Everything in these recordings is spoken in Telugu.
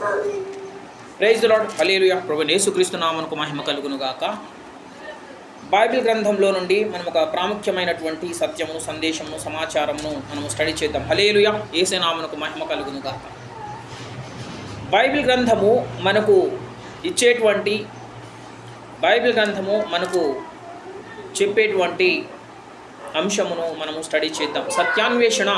ప్రైజ్ లాడ్ హలేలుయ ప్రభు యేసుక్రీస్తు నామనకు మహిమ కలుగును గాక బైబిల్ గ్రంథంలో నుండి మనం ఒక ప్రాముఖ్యమైనటువంటి సత్యమును సందేశమును సమాచారమును మనము స్టడీ చేద్దాం. హలేలుయ ఏసే నామనుకు మహిమ కలుగును గాక బైబిల్ గ్రంథము మనకు ఇచ్చేటువంటి బైబిల్ గ్రంథము మనకు చెప్పేటువంటి అంశమును మనము స్టడీ చేద్దాం. సత్యాన్వేషణ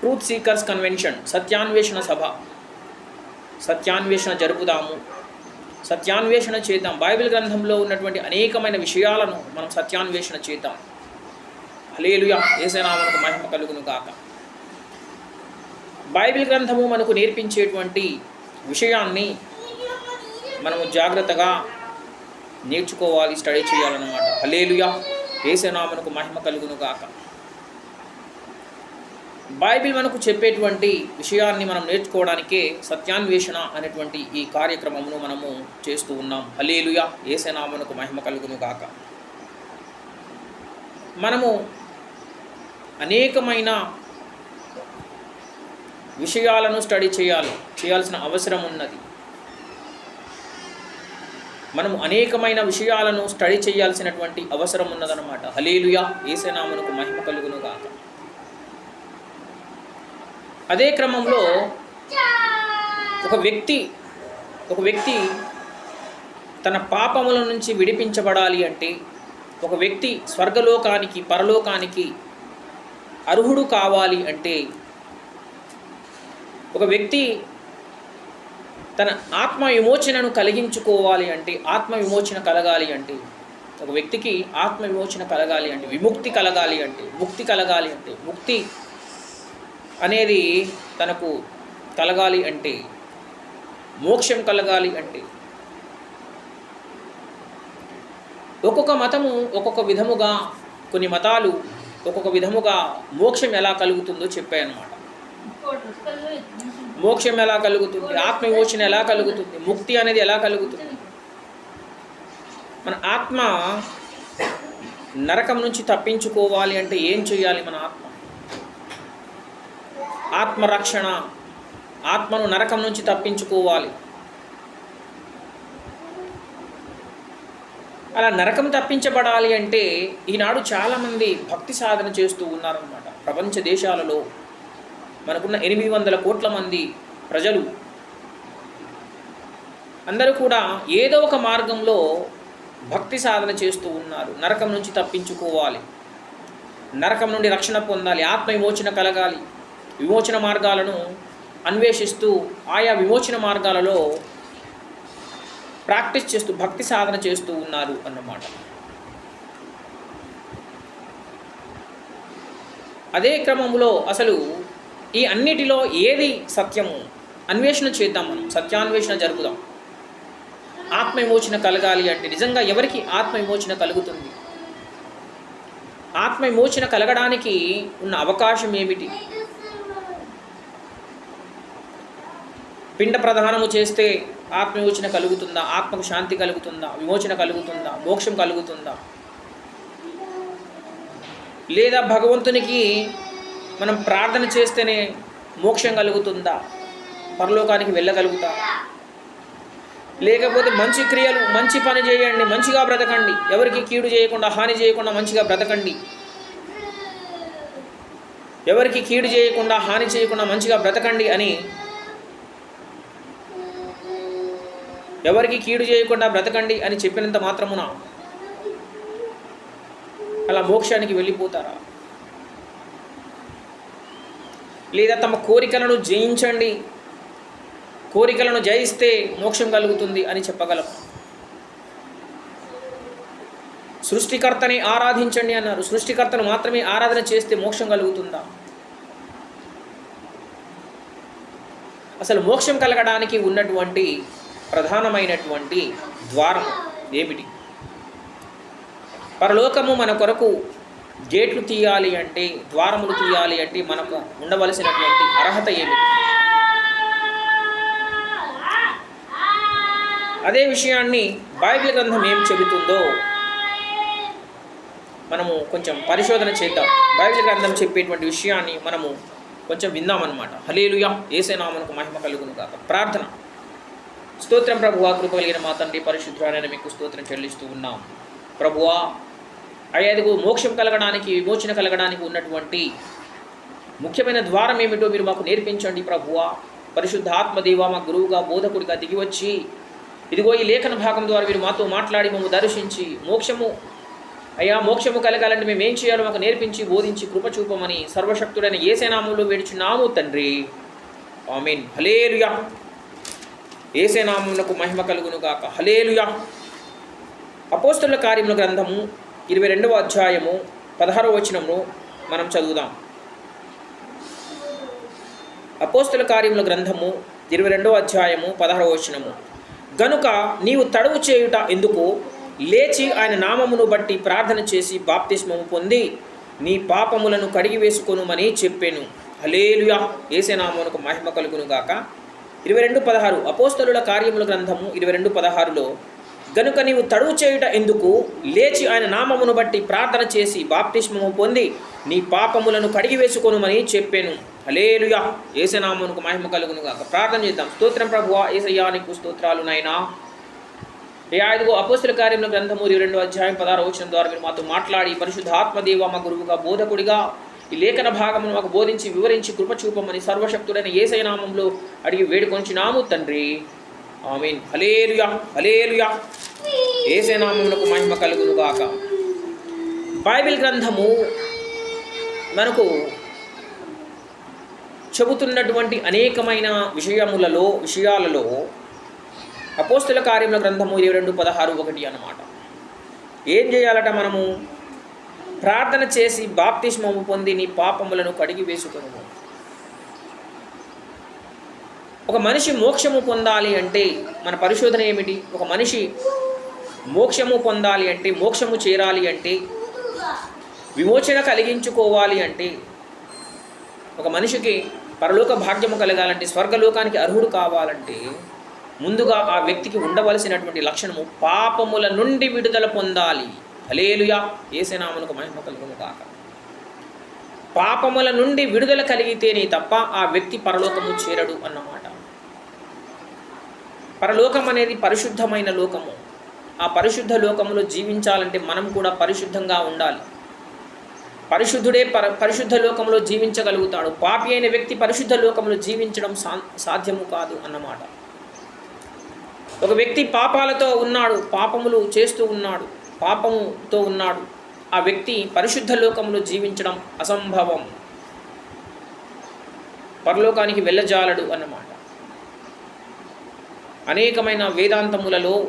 ట్రూత్ సీకర్స్ కన్వెన్షన్ సత్యాన్వేషణ సభ. సత్యాన్వేషణ జరుపుదాము. సత్యాన్వేషణ చేద్దాం. బైబిల్ గ్రంథంలో ఉన్నటువంటి అనేకమైన విషయాలను మనం సత్యాన్వేషణ చేద్దాం. హలేలుయా ఏసేనామనకు మహిమ కలుగును కాక బైబిల్ గ్రంథము మనకు నేర్పించేటువంటి విషయాన్ని మనము జాగ్రత్తగా నేర్చుకోవాలి స్టడీ చేయాలన్నమాట. హలేలుయా ఏసేనామనకు మహిమ కలుగును కాక బైబిల్ మనకు చెప్పేటువంటి విషయాన్ని మనం నేర్చుకోవడానికే సత్యాన్వేషణ అనేటువంటి ఈ కార్యక్రమమును మనము చేస్తూ ఉన్నాం. హలేలుయా ఏసనామనకు మహిమ కలుగును గాక. మనము అనేకమైన విషయాలను స్టడీ చేయాలి. చేయాల్సిన అవసరం ఉన్నది. మనము అనేకమైన విషయాలను స్టడీ చేయాల్సినటువంటి అవసరం ఉన్నదన్నమాట. హలేలుయా ఏసేనామనకు మహిమ కలుగును గాక. అదే క్రమంలో ఒక వ్యక్తి ఒక వ్యక్తి తన పాపముల నుంచి విడిపించబడాలి అంటే ఒక వ్యక్తి స్వర్గలోకానికి పరలోకానికి అర్హుడు కావాలి అంటే ఒక వ్యక్తి తన ఆత్మ విమోచనను కలిగించుకోవాలి అంటే ఆత్మ విమోచన కలగాలి అంటే ఒక వ్యక్తికి ఆత్మ విమోచన కలగాలి అంటే విముక్తి కలగాలి అంటే ముక్తి కలగాలి అంటే ముక్తి అనేది తనకు కలగాలి అంటే మోక్షం కలగాలి అంటే. ఒక్కొక్క మతము ఒక్కొక్క విధముగా కొన్ని మతాలు ఒక్కొక్క విధముగా మోక్షం ఎలా కలుగుతుందో చెప్పాయన్నమాట. మోక్షం ఎలా కలుగుతుంది? ఆత్మవిమోచన ఎలా కలుగుతుంది? ముక్తి అనేది ఎలా కలుగుతుంది? మన ఆత్మ నరకం నుంచి తప్పించుకోవాలి అంటే ఏం చేయాలి మన ఆత్మ? ఆత్మరక్షణ ఆత్మను నరకం నుంచి తప్పించుకోవాలి. అలా నరకం తప్పించబడాలి అంటే ఈనాడు చాలామంది భక్తి సాధన చేస్తూ ఉన్నారనమాట ప్రపంచ దేశాలలో మనకున్న ఎనిమిది వందల కోట్ల మంది ప్రజలు. అందరూ కూడా ఏదో ఒక మార్గంలో భక్తి సాధన చేస్తూ ఉన్నారు. నరకం నుంచి తప్పించుకోవాలి. నరకం నుండి రక్షణ పొందాలి. ఆత్మ విమోచన కలగాలి. విమోచన మార్గాలను అన్వేషిస్తూ ఆయా విమోచన మార్గాలలో ప్రాక్టీస్ చేస్తూ భక్తి సాధన చేస్తూ ఉన్నారు అన్నమాట. అదే క్రమంలో అసలు ఈ అన్నిటిలో ఏది సత్యము? అన్వేషణ చేద్దాం మనం. సత్యాన్వేషణ జరుపుదాం ఆత్మ విమోచన కలగాలి అంటే నిజంగా ఎవరికి ఆత్మ విమోచన కలుగుతుంది? ఆత్మ విమోచన కలగడానికి ఉన్న అవకాశం ఏమిటి? పిండ ప్రధానము చేస్తే ఆత్మవిమోచన కలుగుతుందా? ఆత్మకు శాంతి కలుగుతుందా? విమోచన కలుగుతుందా? మోక్షం కలుగుతుందా? లేదా భగవంతునికి మనం ప్రార్థన చేస్తేనే మోక్షం కలుగుతుందా? పరలోకానికి వెళ్ళగలుగుతా? లేకపోతే మంచి క్రియలు మంచి పని చేయండి మంచిగా బ్రతకండి. ఎవరికి కీడు చేయకుండా హాని చేయకుండా మంచిగా బ్రతకండి. ఎవరికి కీడు చేయకుండా హాని చేయకుండా మంచిగా బ్రతకండి అని ఎవరికి కీడు చేయకుండా బ్రతకండి అని చెప్పినంత మాత్రమున అలా మోక్షానికి వెళ్ళిపోతారా? లేదా తమ కోరికలను జయించండి. కోరికలను జయిస్తే మోక్షం కలుగుతుంది అని చెప్పగలం. సృష్టికర్తని ఆరాధించండి అన్నారు. సృష్టికర్తను మాత్రమే ఆరాధన చేస్తే మోక్షం కలుగుతుందా? అసలు మోక్షం కలగడానికి ఉన్నటువంటి ప్రధానమైనటువంటి ద్వారం ఏమిటి? పరలోకము మన కొరకు గేట్లు తీయాలి అంటే ద్వారములు తీయాలి అంటే మనకు ఉండవలసినటువంటి అర్హత ఏమిటి? అదే విషయాన్ని బైబిల్ గ్రంథం ఏం చెబుతుందో మనము కొంచెం పరిశోధన చేద్దాం. బైబిల్ గ్రంథం చెప్పేటువంటి విషయాన్ని మనము కొంచెం విందామన్నమాట. హలేలుయా ఏసే నామనకు మహిమ కలుగును కాక ప్రార్థన. స్తోత్రం ప్రభువా కృప కలిగిన మా తండ్రి పరిశుద్ధాన్ని మీకు స్తోత్రం చెల్లిస్తూ ఉన్నాం. ప్రభువా అయ్యాదిగు మోక్షం కలగడానికి విమోచన కలగడానికి ఉన్నటువంటి ముఖ్యమైన ద్వారం ఏమిటో మీరు మాకు నేర్పించండి ప్రభువా. పరిశుద్ధ ఆత్మదేవ మా గురువుగా బోధకుడిగా దిగివచ్చి ఇదిగో ఈ లేఖన భాగం ద్వారా మీరు మాతో మాట్లాడి మమ్మల్ని దర్శించి మోక్షము అయ్యా మోక్షము కలగాలంటే మేము ఏం చేయాలో మాకు నేర్పించి బోధించి కృపచూపమని సర్వశక్తుడైన ఏసేనామంలో వేడుచున్నాము తండ్రి. ఐ మీన్ హలేరుయా ఏసేనామునకు మహిమ కలుగును గాక. హలేలుయా అపోస్తుల కార్యముల గ్రంథము ఇరవై రెండవ అధ్యాయము పదహారవ వచనము మనం చదువుదాం. అపోస్తుల కార్యముల గ్రంథము ఇరవై రెండవ అధ్యాయము పదహారవ వచనము. గనుక నీవు తడవు చేయుట ఎందుకు? లేచి ఆయన నామమును బట్టి ప్రార్థన చేసి బాప్తిస్మము పొంది నీ పాపములను కడిగి వేసుకొనుమని చెప్పాను. హలేలుయా ఏసే నామమునకు మహిమ కలుగును గాక. ఇరవై రెండు పదహారు అపోస్తలుల కార్యముల గ్రంథము ఇరవై రెండు పదహారులో గనుక నీవు తడువు చేయుట ఎందుకు? లేచి ఆయన నామమును బట్టి ప్రార్థన చేసి బాప్తిష్మము పొంది నీ పాపములను కడిగి వేసుకొనుమని చెప్పాను. అలేలుయా ఏసనామమునకు మహిమ కలుగును గాక ప్రార్థన చేద్దాం. స్తోత్రం ప్రభువా ఏసయ్యా నీకు స్తోత్రాలు నాయనా. ఏ ఐదుగో అపోస్తుల కార్యముల గ్రంథము ఇరవై రెండు అధ్యాయం పదహారు వచ్చిన ద్వారా మీరు మాతో మాట్లాడి పరిశుద్ధ మా గురువుగా బోధకుడిగా ఈ లేఖన భాగమును మాకు బోధించి వివరించి కృపచూపమని సర్వశక్తుడైన ఏసైనామంలో అడిగి వేడుకొంచినాము తండ్రి. ఐ హలేలుయా హలేలుయా ఏసై నామములకు మహిమ కలుగునుగాక. బైబిల్ గ్రంథము మనకు చెబుతున్నటువంటి అనేకమైన విషయములలో విషయాలలో అపోస్తుల కార్యముల గ్రంథము ఇరవై రెండు పదహారు ఒకటి అన్నమాట. ఏం చేయాలట మనము? ప్రార్థన చేసి బాప్తిష్మము పొంది నీ పాపములను కడిగి వేసుకొను. ఒక మనిషి మోక్షము పొందాలి అంటే మన పరిశోధన ఏమిటి? ఒక మనిషి మోక్షము పొందాలి అంటే మోక్షము చేరాలి అంటే విమోచన కలిగించుకోవాలి అంటే ఒక మనిషికి పరలోక భాగ్యము కలగాలంటే స్వర్గలోకానికి అర్హుడు కావాలంటే ముందుగా ఆ వ్యక్తికి ఉండవలసినటువంటి లక్షణము పాపముల నుండి విడుదల పొందాలి. అలేలుయా ఏసేనాములకు మహిమ కలుగును కాక పాపముల నుండి విడుదల కలిగితేనే తప్ప ఆ వ్యక్తి పరలోకము చేరడు అన్నమాట పరలోకం అనేది పరిశుద్ధమైన లోకము. ఆ పరిశుద్ధ లోకములో జీవించాలంటే మనం కూడా పరిశుద్ధంగా ఉండాలి. పరిశుద్ధుడే పర పరిశుద్ధ లోకంలో జీవించగలుగుతాడు. పాపి అయిన వ్యక్తి పరిశుద్ధ లోకంలో జీవించడం సా సాధ్యము కాదు అన్నమాట ఒక వ్యక్తి పాపాలతో ఉన్నాడు పాపములు చేస్తూ ఉన్నాడు. పాపముతో ఉన్నాడు. ఆ వ్యక్తి పరిశుద్ధ లోకంలో జీవించడం అసంభవం. పరలోకానికి వెళ్ళజాలడు అన్నమాట. అనేకమైన వేదాంతములలో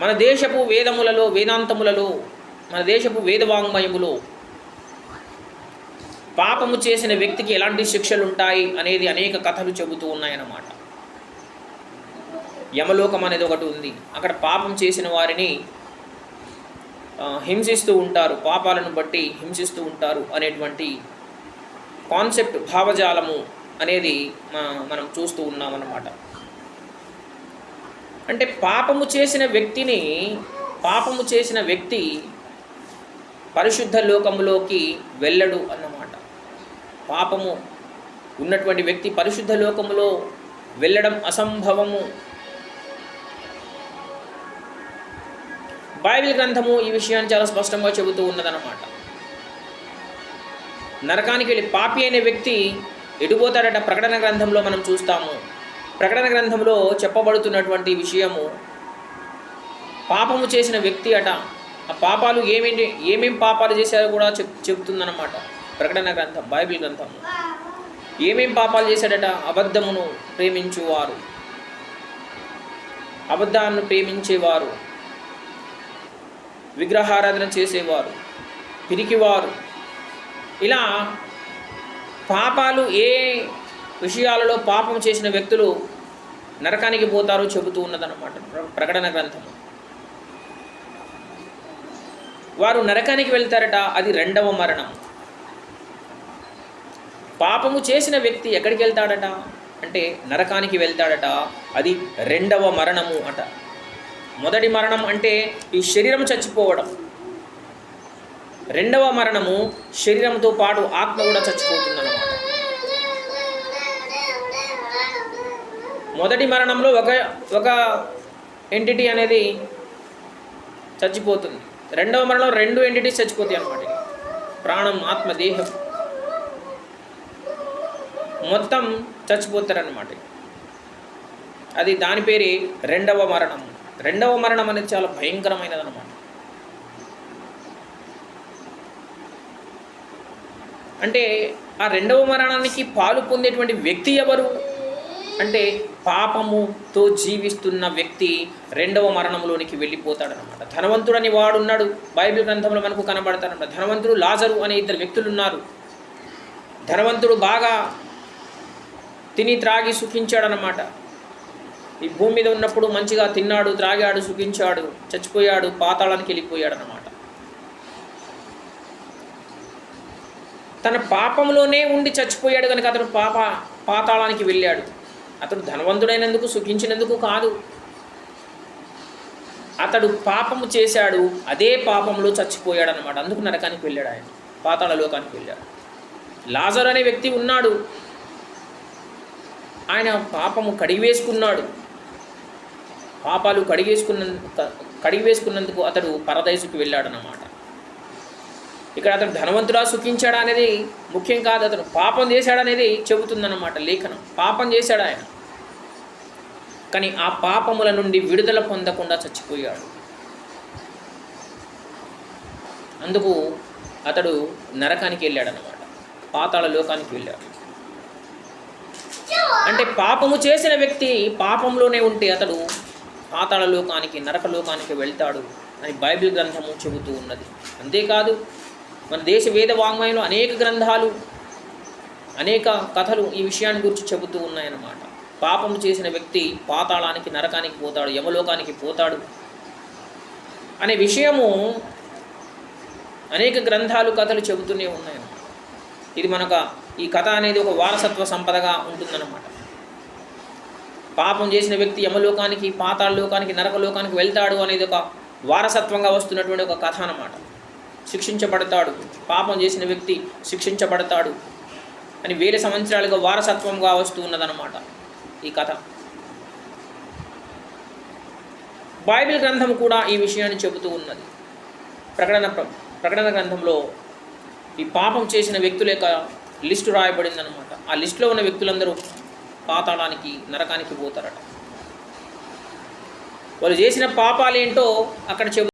మన దేశపు వేదములలో వేదాంతములలో మన దేశపు వేదవాంగ్మయములో పాపము చేసిన వ్యక్తికి ఎలాంటి శిక్షలు ఉంటాయి అనేది అనేక కథలు చెబుతూ ఉన్నాయన్నమాట. యమలోకం అనేది ఒకటి ఉంది. అక్కడ పాపం చేసిన వారిని హింసిస్తూ ఉంటారు. పాపాలను బట్టి హింసిస్తూ ఉంటారు అనేటువంటి కాన్సెప్ట్ భావజాలము అనేది మనం చూస్తూ ఉన్నామన్నమాట. అంటే పాపము చేసిన వ్యక్తిని పాపము చేసిన వ్యక్తి పరిశుద్ధ లోకములోకి వెళ్ళడు అన్నమాట. పాపము ఉన్నటువంటి వ్యక్తి పరిశుద్ధ లోకములో వెళ్ళడం అసంభవము. బైబిల్ గ్రంథము ఈ విషయాన్ని చాలా స్పష్టంగా చెబుతూ ఉన్నదన్నమాట. నరకానికి వెళ్ళి పాపి అనే వ్యక్తి ఎటుపోతాడట ప్రకటన గ్రంథంలో మనం చూస్తాము. ప్రకటన గ్రంథంలో చెప్పబడుతున్నటువంటి విషయము పాపము చేసిన వ్యక్తి అట ఆ పాపాలు ఏమేంటి ఏమేం పాపాలు చేశారో కూడా చెప్ చెబుతుందన్నమాట. ప్రకటన గ్రంథం బైబిల్ గ్రంథము. ఏమేం పాపాలు చేశాడట? అబద్ధమును ప్రేమించువారు. అబద్ధాన్ని ప్రేమించేవారు. విగ్రహారాధన చేసేవారు పిరికివారు. ఇలా పాపాలు ఏ విషయాలలో పాపం చేసిన వ్యక్తులు నరకానికి పోతారో చెబుతూ ఉన్నదన్నమాట ప్ర- ప్రకటన గ్రంథం వారు నరకానికి వెళ్తారట అది రెండవ మరణం. పాపము చేసిన వ్యక్తి ఎక్కడికి వెళ్తాడట? అంటే నరకానికి వెళ్తాడట అది రెండవ మరణము అట. మొదటి మరణం అంటే ఈ శరీరం చచ్చిపోవడం. రెండవ మరణము శరీరంతో పాటు ఆత్మ కూడా చచ్చిపోతుందన్నమాట. మొదటి మరణంలో ఒక ఒక ఎంటిటీ అనేది చచ్చిపోతుంది. రెండవ మరణంలో రెండు ఎంటిటీస్ చచ్చిపోతాయి అన్నమాట ప్రాణం ఆత్మ దేహం. మొత్తం చచ్చిపోతారనమాట అది దాని పేరే రెండవ మరణం రెండవ మరణం అనేది చాలా భయంకరమైనది అనమాట అంటే ఆ రెండవ మరణానికి పాలు పొందేటువంటి వ్యక్తి ఎవరు? అంటే పాపముతో జీవిస్తున్న వ్యక్తి రెండవ మరణంలోనికి వెళ్ళిపోతాడనమాట ధనవంతుడని వాడున్నాడు బైబిల్ గ్రంథంలో మనకు కనబడతాడనమాట ధనవంతుడు లాజరు అనే ఇద్దరు వ్యక్తులు ఉన్నారు. ధనవంతుడు బాగా తిని త్రాగి సుఖించాడనమాట ఈ భూమి మీద ఉన్నప్పుడు మంచిగా తిన్నాడు త్రాగాడు సుఖించాడు చచ్చిపోయాడు పాతాళానికి వెళ్ళిపోయాడు అనమాట తన పాపంలోనే ఉండి చచ్చిపోయాడు కనుక అతను పాప పాతాళానికి వెళ్ళాడు. అతడు ధనవంతుడైనందుకు సుఖించినందుకు కాదు. అతడు పాపము చేశాడు అదే పాపంలో చచ్చిపోయాడు అనమాట అందుకు నరకానికి వెళ్ళాడు ఆయన పాతాళ లోకానికి వెళ్ళాడు. లాజర్ అనే వ్యక్తి ఉన్నాడు. ఆయన పాపము కడిగివేసుకున్నాడు. పాపాలు కడిగేసుకున్న కడిగివేసుకున్నందుకు అతడు పరదయసుకు వెళ్ళాడనమాట ఇక్కడ అతను ధనవంతుడా సుఖించాడా అనేది ముఖ్యం కాదు. అతను పాపం చేశాడనేది చెబుతుందన్నమాట లేఖనం. పాపం చేశాడు ఆయన. కానీ ఆ పాపముల నుండి విడుదల పొందకుండా చచ్చిపోయాడు. అందుకు అతడు నరకానికి వెళ్ళాడనమాట పాతాళ లోకానికి వెళ్ళాడు. అంటే పాపము చేసిన వ్యక్తి పాపంలోనే ఉంటే అతడు పాతాళ లోకానికి నరక లోకానికి వెళ్తాడు అని బైబిల్ గ్రంథము చెబుతూ ఉన్నది. అంతేకాదు మన దేశ వేద వాంగ్మయంలో అనేక గ్రంథాలు అనేక కథలు ఈ విషయాన్ని గురించి చెబుతూ ఉన్నాయన్నమాట. పాపం చేసిన వ్యక్తి పాతాళానికి నరకానికి పోతాడు యమలోకానికి పోతాడు అనే విషయము అనేక గ్రంథాలు కథలు చెబుతూనే ఉన్నాయన్నమాట. ఇది మనక ఈ కథ అనేది ఒక వారసత్వ సంపదగా ఉంటుందన్నమాట. పాపం చేసిన వ్యక్తి యమలోకానికి పాతాళలోకానికి నరకలోకానికి వెళ్తాడు అనేది ఒక వారసత్వంగా వస్తున్నటువంటి ఒక కథ అన్నమాట. శిక్షించబడతాడు. పాపం చేసిన వ్యక్తి శిక్షించబడతాడు అని వేల సంవత్సరాలుగా వారసత్వంగా వస్తూ ఉన్నదన్నమాట ఈ కథ. బైబిల్ గ్రంథం కూడా ఈ విషయాన్ని చెబుతూ ఉన్నది. ప్రకటన ప్ర- ప్రకటన గ్రంథంలో ఈ పాపం చేసిన వ్యక్తుల యొక్క లిస్టు రాయబడిందనమాట ఆ లిస్టులో ఉన్న వ్యక్తులందరూ పాతాళానికి నరకానికి పోతారట. వాళ్ళు చేసిన పాపాలేంటో అక్కడ చెబు